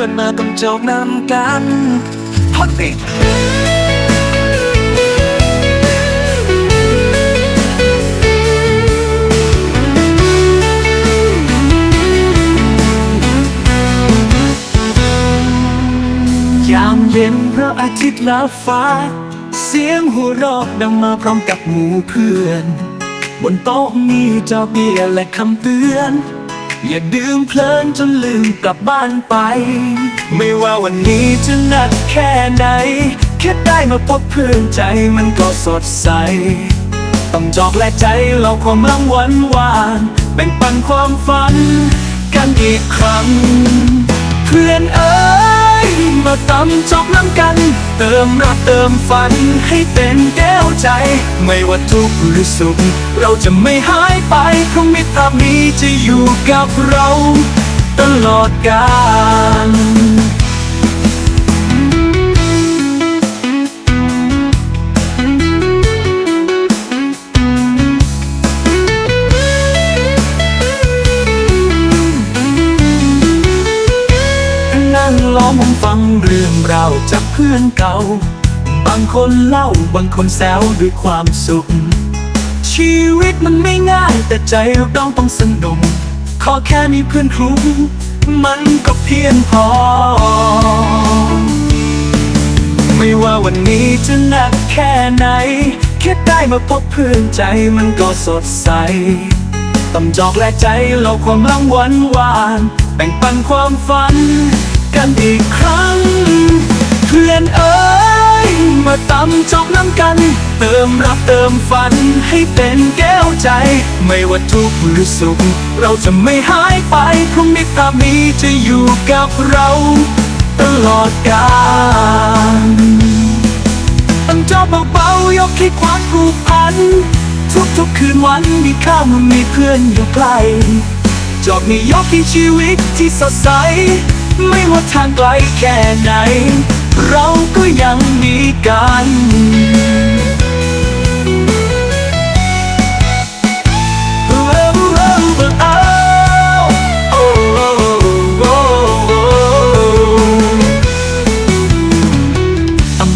พื่อนมาต้องจบนำกันพอติดยามเย็นพระอาทิตย์ลับฟ้า เสียงหัวเราะดังมาพร้อมกับหมู่เพื่อน บนโต๊ะมีเจ้าเบียร์และคำเตือน อย่าดื่มเพลินจนลืมกลับบ้านไป ไม่ว่าวันนี้จะหนักแค่ไหน แค่ได้มาพบเพื่อนใจมันก็สดใส ต้องจอกและใจเราความลังหวันหวานแบ่งปันความฝัน กันอีกครั้ง เพื่อนเอ๋ยมาตำจอกน้ำกัน เติมรักเติมฝันให้เต็มแก้วใจ ไม่ว่าทุกข์หรือสุข เราจะไม่หายไปเพราะมิตรภาพนี้จะอยู่กับเรา ตลอดกาล องล้อมวงฟังเรื่องราวจากเพื่อนเก่า บางคนเล่าบางคนแซวด้วยความสุข ชีวิตมันไม่ง่ายแต่ใจเราต้องสนุกขอแค่มีเพื่อนคลุ้มมันก็เพียงพอ ไม่ว่าวันนี้จะหนักแค่ไหน แค่ได้มาพบเพื่อนใจมันก็สดใสตำจอกและใจเราความลังวันวาน แบ่งปันความฝัน กันอีกครั้ง เพื่อนเอ๋ยมาตำจอกน้ำกัน เติมรักเติมฝันให้เป็นแก้วใจ ไม่ว่าทุกข์หรือสุข เราจะไม่หายไป พราะมิตรภาพนี้จะอยู่กับเรา ตลอดกาลตั้งจอเบาๆยกให้ความผูกพัน ทุกๆคืนวันมีค่ามมีเพื่อนอยู่ใกล้จอบนี้ยกให้ชีวิตที่สดใส ไม่ว่าทางไกลแค่ไหน เราก็ยังมีกัน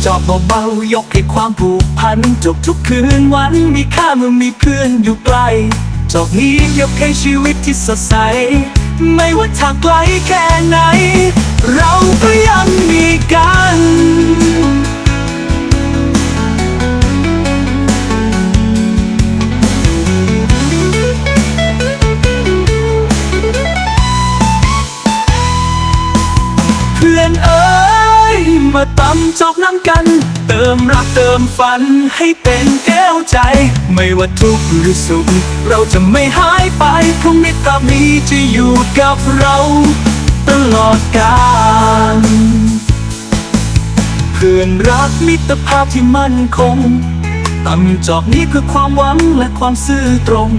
จอบเบาๆยกให้ความผูกพันจบทุกคืนวันมีค่าเมื่อมีเพื่อนอยู่ใกล้ จอบนี้ยกให้ชีวิตที่สดใส ไม่ว่าทางไกลแค่ไหน เราก็ยัง มาตำจอกน้ำกัน เติมรักเติมฝันให้เป็นแก้วใจ ไม่ว่าทุกข์หรือสุข เราจะไม่หายไปพราะมิตรภาพนี้จะอยู่กับเรา ตลอดกาลเพื่อนรักมิตรภาพที่มั่นคงตำจอกนี้คือความหวังและความซื่อตรง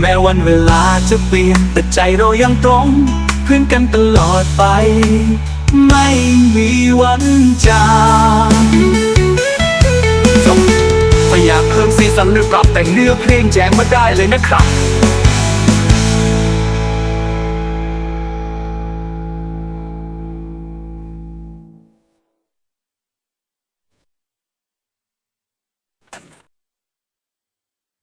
แม้วันเวลาจะเปลี่ยนแต่ใจเรายังตรงเพื่อนกันตลอดไป ไม่มีวันจางจบถ้าอยากเพิ่มสีสันหรือปรับแต่งเนื้อเพลงแจ้งมาได้เลยนะครับ